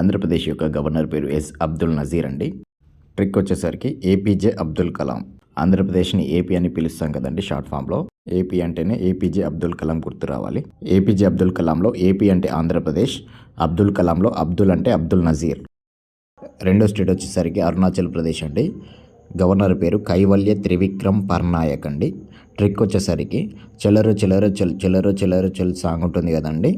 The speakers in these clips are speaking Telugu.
ఆంధ్రప్రదేశ్ యొక్క గవర్నర్ పేరు ఎస్ అబ్దుల్ నజీర్ అండి. ట్రిక్ వచ్చేసరికి ఏపీజే అబ్దుల్ కలాం. ఆంధ్రప్రదేశ్ని ఏపీ అని పిలుస్తాం కదండి షార్ట్ ఫామ్లో. ఏపీ అంటేనే ఏపీజే అబ్దుల్ కలాం గుర్తు రావాలి. ఏపీజే అబ్దుల్ కలాంలో ఏపీ అంటే ఆంధ్రప్రదేశ్ అబ్దుల్ కలాంలో అబ్దుల్ అంటే అబ్దుల్ నజీర్. రెండో స్టేట్ వచ్చేసరికి అరుణాచల్ ప్రదేశ్ అండి. గవర్నర్ పేరు కైవల్య త్రివిక్రమ్ పర్నాయక్ అండి. ట్రిక్ వచ్చేసరికి చెలరు చెలరు చెల్ చెలరు చెలరు చెల్ సాంగ్ ఉంటుంది కదండి.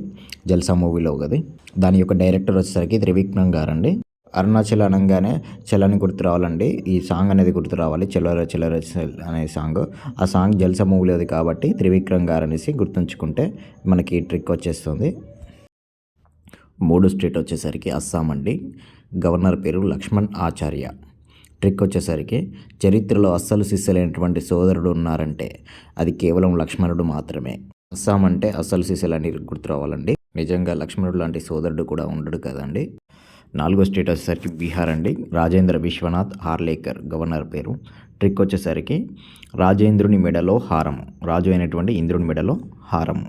జల్సా మూవీలో ఒకది. దాని యొక్క డైరెక్టర్ వచ్చేసరికి త్రివిక్రమ్ గారండి. అరుణాచల్ అనగానే చెలని గుర్తు రావాలండి. ఈ సాంగ్ అనేది గుర్తు రావాలి. చెలర చెలర అనే సాంగ్. ఆ సాంగ్ జల్సా మూవీలోది కాబట్టి త్రివిక్రమ్ గారు అనేసి గుర్తుంచుకుంటే మనకి ట్రిక్ వచ్చేస్తుంది. మూడు స్టేట్ వచ్చేసరికి అస్సాం అండి. గవర్నర్ పేరు లక్ష్మణ్ ఆచార్య. ట్రిక్ వచ్చేసరికి చరిత్రలో అస్సలు సిస్సలైనటువంటి సోదరుడు ఉన్నారంటే అది కేవలం లక్ష్మణుడు మాత్రమే. అస్సాం అంటే అస్సలు సిస్సలని గుర్తు రావాలండి. నిజంగా లక్ష్మణుడు లాంటి సోదరుడు కూడా ఉండడు కదండి. నాలుగో స్టేట్ వచ్చేసరికి బీహార్ అండి. రాజేంద్ర విశ్వనాథ్ హార్లేకర్ గవర్నర్ పేరు. ట్రిక్ వచ్చేసరికి రాజేంద్రుని మెడలో హారము. రాజు అయినటువంటి ఇంద్రుని మెడలో హారము.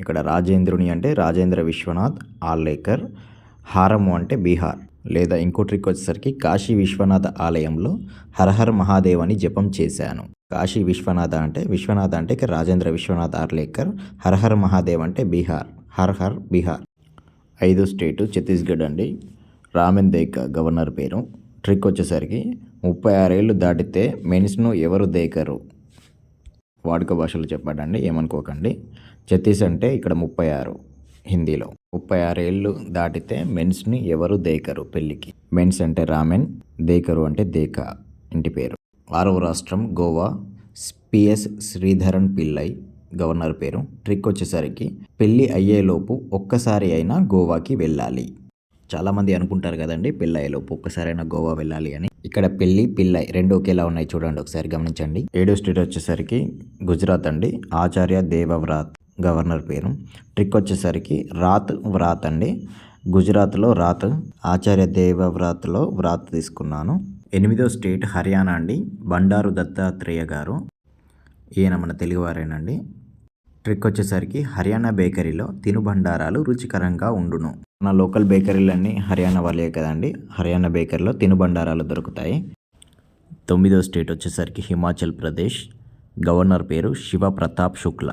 ఇక్కడ రాజేంద్రుని అంటే రాజేంద్ర విశ్వనాథ్ ఆర్లేకర్ హారము అంటే బీహార్. లేదా ఇంకో ట్రిక్ వచ్చేసరికి కాశీ విశ్వనాథ ఆలయంలో హరహర్ మహాదేవ్ అని జపం చేశాను. కాశీ విశ్వనాథ అంటే విశ్వనాథ అంటే ఇక రాజేంద్ర విశ్వనాథ్ ఆర్లేకర్ హరహర్ మహాదేవ్ అంటే బీహార్ హర్హర్ బీహార్. ఐదో స్టేటు ఛత్తీస్గఢ్ అండి. రామెన్ దేక గవర్నర్ పేరు. ట్రిక్ వచ్చేసరికి ముప్పై ఆరేళ్ళు దాటితే మెన్స్ను ఎవరు దేకరు? వాడుక భాషలో చెప్పాడండి ఏమనుకోకండి. ఛత్తీస్ అంటే ఇక్కడ ముప్పై ఆరు. హిందీలో. ముప్పై ఆరు ఏళ్ళు దాటితే మెన్స్ని ఎవరు దేకరు పెళ్ళికి? మెన్స్ అంటే రామెన్ దేకరు అంటే దేక ఇంటి పేరు. ఆరవ రాష్ట్రం Goa. P S Sreedharan Pillai governor పేరు. ట్రిక్ వచ్చేసరికి పెళ్ళి అయ్యేలోపు ఒక్కసారి అయినా గోవాకి వెళ్ళాలి. చాలామంది అనుకుంటారు కదండి పెళ్ళి అయ్యేలోపు ఒక్కసారైనా గోవా వెళ్ళాలి అని. ఇక్కడ పెళ్ళి పిల్లై రెండు ఒకేలా ఉన్నాయి చూడండి ఒకసారి గమనించండి. ఏడో స్టేట్ వచ్చేసరికి గుజరాత్ అండి. ఆచార్య దేవవ్రాత్ గవర్నర్ పేరు. ట్రిక్ వచ్చేసరికి రాత్ వ్రాత్ అండి. గుజరాత్లో రాత్ ఆచార్య దేవవ్రాత్లో వ్రాత్ తీసుకున్నాను. ఎనిమిదో స్టేట్ హర్యానా అండి. బండారు దత్తాత్రేయ గారు. ఈయన మన తెలుగువారేనండి. ట్రిక్ వచ్చేసరికి హర్యానా బేకరీలో తినుబండారాలు రుచికరంగా ఉండును. మన లోకల్ బేకరీలన్నీ హర్యానా వాళ్ళే కదండి. హర్యానా బేకరీలో తినుబండారాలు దొరుకుతాయి. తొమ్మిదో స్టేట్ వచ్చేసరికి హిమాచల్ ప్రదేశ్. గవర్నర్ పేరు శివ ప్రతాప్ శుక్ల.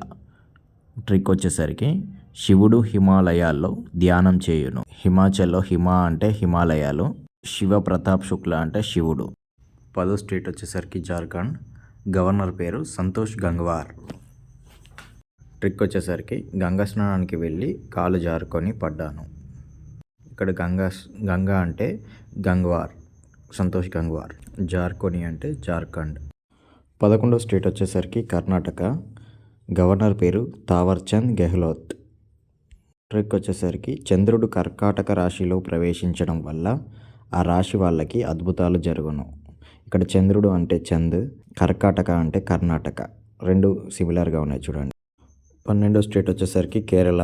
ట్రిక్ వచ్చేసరికి శివుడు హిమాలయాల్లో ధ్యానం చేయును. హిమాచల్లో హిమ అంటే హిమాలయాలు శివ ప్రతాప్ శుక్ల అంటే శివుడు. పదో స్టేట్ వచ్చేసరికి జార్ఖండ్. గవర్నర్ పేరు సంతోష్ గంగ్వార్. ట్రిక్ వచ్చేసరికి గంగా స్నానానికి వెళ్ళి కాలు జారుకొని పడ్డాను. ఇక్కడ గంగా గంగా అంటే గంగ్వార్ సంతోష్ గంగ్వార్. జార్కొని అంటే జార్ఖండ్. పదకొండో స్టేట్ వచ్చేసరికి కర్ణాటక. గవర్నర్ పేరు తావర్చంద్ గెహ్లోత్. ట్రిక్ వచ్చేసరికి చంద్రుడు కర్కాటక రాశిలో ప్రవేశించడం వల్ల ఆ రాశి వాళ్ళకి అద్భుతాలు జరుగును. ఇక్కడ చంద్రుడు అంటే చంద్ కర్కాటక అంటే కర్ణాటక. రెండు సిమిలర్గా ఉన్నాయి చూడండి. పన్నెండో స్టేట్ వచ్చేసరికి కేరళ.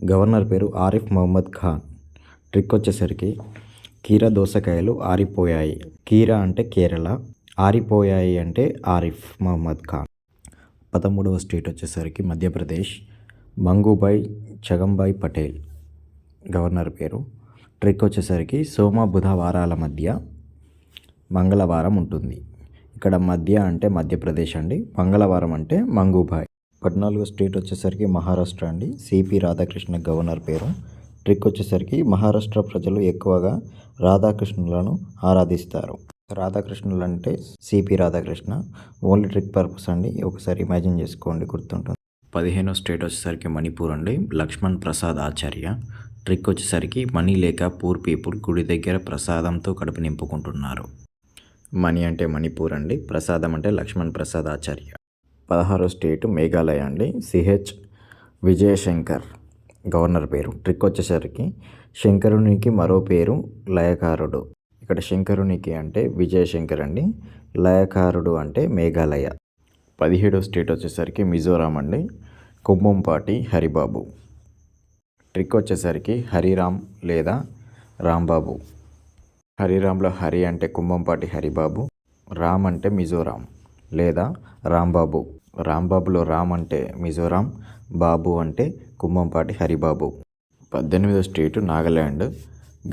గవర్నర్ పేరు ఆరిఫ్ మహమ్మద్ ఖాన్. ట్రిక్ వచ్చేసరికి కీర దోసకాయలు ఆరిపోయాయి. కీర అంటే కేరళ ఆరిపోయాయి అంటే ఆరిఫ్ మహమ్మద్ ఖాన్. పదమూడవ స్టేట్ వచ్చేసరికి మధ్యప్రదేశ్. మంగుబాయ్ చగంబాయ్ పటేల్ గవర్నర్ పేరు. ట్రిక్ వచ్చేసరికి సోమ బుధ వారాల మధ్య మంగళవారం ఉంటుంది. ఇక్కడ మధ్య అంటే మధ్యప్రదేశ్ అండి. మంగళవారం అంటే మంగుబాయ్ పద్నాలుగో స్టేట్ వచ్చేసరికి మహారాష్ట్ర అండి. సిపి రాధాకృష్ణ గవర్నర్ పేరు. ట్రిక్ వచ్చేసరికి మహారాష్ట్ర ప్రజలు ఎక్కువగా రాధాకృష్ణులను ఆరాధిస్తారు. రాధాకృష్ణులు అంటే C P Radhakrishna. Only trick purpose అండి. ఒకసారి ఇమాజిన్ చేసుకోండి గుర్తుంటుంది. పదిహేనో స్టేట్ వచ్చేసరికి మణిపూర్ అండి. లక్ష్మణ్ ప్రసాద్ ఆచార్య. ట్రిక్ వచ్చేసరికి మనీ లేక పూర్ పీపుల్ గుడి దగ్గర ప్రసాదంతో కడుపు నింపుకుంటున్నారు. మనీ అంటే మణిపూర్ అండి. ప్రసాదం అంటే లక్ష్మణ్ ప్రసాద్ ఆచార్య. పదహారో స్టేట్ మేఘాలయ అండి. సిహెచ్ విజయశంకర్ గవర్నర్ పేరు. ట్రిక్ వచ్చేసరికి శంకరునికి మరో పేరు లయకారుడు. ఇక్కడ శంకరునికి అంటే విజయశంకర్ అండి లయకారుడు అంటే మేఘాలయ. పదిహేడో స్టేట్ వచ్చేసరికి మిజోరాం అండి కుంభంపాటి హరిబాబు. ట్రిక్ వచ్చేసరికి హరిరామ్ లేదా రాంబాబు. హరిరామ్లో హరి అంటే కుంభంపాటి హరిబాబు రామ్ అంటే మిజోరాం లేదా రాంబాబు. రాంబాబులో రామ్ అంటే మిజోరాం బాబు అంటే కుంభంపాటి హరిబాబు. పద్దెనిమిదో స్టేటు నాగాల్యాండ్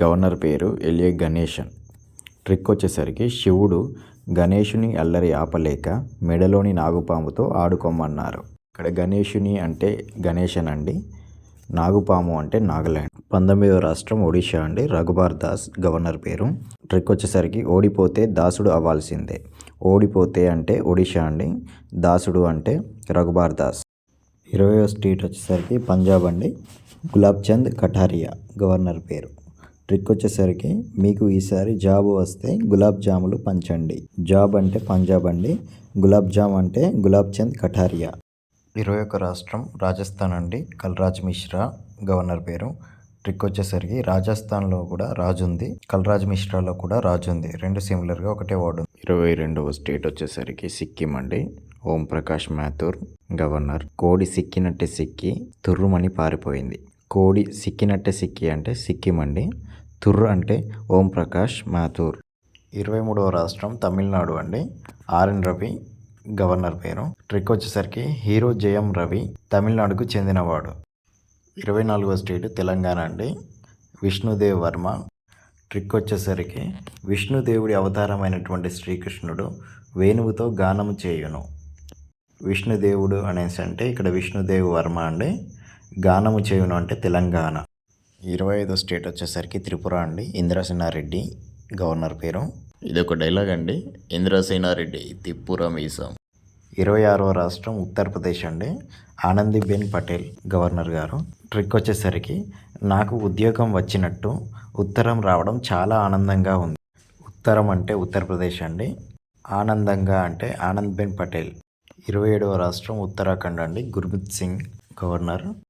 గవర్నర్ పేరు ఎల్ఏ గణేషన్ ట్రిక్ వచ్చేసరికి శివుడు గణేషుని అల్లరి ఆపలేక మెడలోని నాగుపాముతో ఆడుకోమన్నారు. ఇక్కడ గణేషుని అంటే గణేశన్ అండి నాగుపాము అంటే నాగాల్యాండ్ పంతొమ్మిదవ రాష్ట్రం ఒడిషా అండి. రఘుబార్ దాస్ గవర్నర్ పేరు. ట్రిక్ వచ్చేసరికి ఓడిపోతే దాసుడు అవ్వాల్సిందే. ఓడిపోతే అంటే ఒడిషా అండి దాసుడు అంటే రఘుబార్ దాస్. ఇరవయో స్ట్రీట్ వచ్చేసరికి పంజాబ్ అండి. గులాబ్ చంద్ కఠారియా గవర్నర్ పేరు. ట్రిక్ వచ్చేసరికి మీకు ఈసారి జాబ్ వస్తే గులాబ్ జాములు పంచండి. జాబ్ అంటే పంజాబ్ అండి. గులాబ్ జామ్ అంటే గులాబ్ చంద్ కఠారియా. ఇరవై ఒక రాష్ట్రం రాజస్థాన్ అండి. కల్రాజ్ మిశ్రా గవర్నర్ పేరు. ట్రిక్ వచ్చేసరికి రాజస్థాన్లో కూడా రాజు ఉంది. కల్రాజ్ మిశ్రాలో కూడా రాజు ఉంది. రెండు సిమిలర్గా ఒకటే వార్డు ఉంది. ఇరవై రెండవ స్టేట్ వచ్చేసరికి సిక్కిం అండి. ఓం ప్రకాష్ మాథూర్ గవర్నర్. కోడి సిక్కినట్టే సిక్కి తుర్రుమని పారిపోయింది. కోడి సిక్కినట్టే సిక్కి అంటే సిక్కిం అండి తుర్రు అంటే ఓం ప్రకాష్ మాథూర్. ఇరవై మూడవ రాష్ట్రం తమిళనాడు అండి. ఆర్ఎన్ రవి గవర్నర్ పేరు. ట్రిక్ వచ్చేసరికి హీరో జయం రవి తమిళనాడుకు చెందినవాడు. ఇరవై నాలుగవ స్టేట్ తెలంగాణ అండి. విష్ణుదేవ్ వర్మ. ట్రిక్ వచ్చేసరికి విష్ణుదేవుడి అవతారమైనటువంటి శ్రీకృష్ణుడు వేణువుతో గానము చేయును. విష్ణుదేవుడు అనేసి అంటే ఇక్కడ విష్ణుదేవ్ వర్మ అండి. గానము చేయును అంటే తెలంగాణ. ఇరవై ఐదో స్టేట్ వచ్చేసరికి త్రిపుర అండి. ఇంద్రసేనారెడ్డి గవర్నర్ పేరు. ఇది ఒక డైలాగ్ అండి. ఇంద్రసేనారెడ్డి త్రిపుర మీసం. ఇరవై ఆరో రాష్ట్రం ఉత్తరప్రదేశ్ అండి. ఆనందీబెన్ పటేల్ గవర్నర్ గారు. ట్రిక్ వచ్చేసరికి నాకు ఉద్యోగం వచ్చినట్టు ఉత్తరం రావడం చాలా ఆనందంగా ఉంది. ఉత్తరం అంటే ఉత్తరప్రదేశ్ అండి. ఆనందంగా అంటే ఆనంద్ పటేల్. ఇరవై ఏడవ రాష్ట్రం ఉత్తరాఖండ్ అండి. గుర్మిత్ సింగ్ గవర్నర్.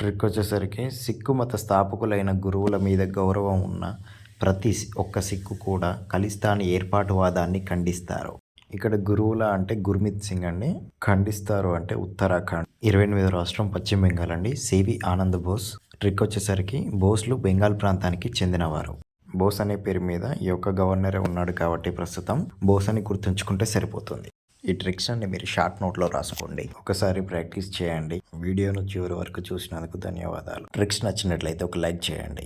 ట్రిక్ వచ్చేసరికి సిక్కు మత స్థాపకులైన గురువుల మీద గౌరవం ఉన్న ప్రతి సి- ఒక్క సిక్కు కూడా ఖలిస్తాన్ ఏర్పాటువాదాన్ని ఖండిస్తారు. ఇక్కడ గురువుల అంటే గుర్మిత్ సింగ్ అండి. ఖండిస్తారు అంటే ఉత్తరాఖండ్. ఇరవై ఎనిమిదో రాష్ట్రం పశ్చిమ బెంగాల్ అండి. సివి ఆనంద్ బోస్. ట్రిక్ వచ్చేసరికి బోస్లు బెంగాల్ ప్రాంతానికి చెందినవారు. బోస్ అనే పేరు మీద ఈ యొక్క గవర్నరే ఉన్నాడు కాబట్టి ప్రస్తుతం బోస్ అని గుర్తుంచుకుంటే సరిపోతుంది. ఈ ట్రిక్స్ అన్ని మీరు షార్ట్ నోట్లో రాసుకోండి. ఒకసారి ప్రాక్టీస్ చేయండి. వీడియోను చివరి వరకు చూసినందుకు ధన్యవాదాలు. ట్రిక్స్ నచ్చినట్లయితే ఒక లైక్ చేయండి.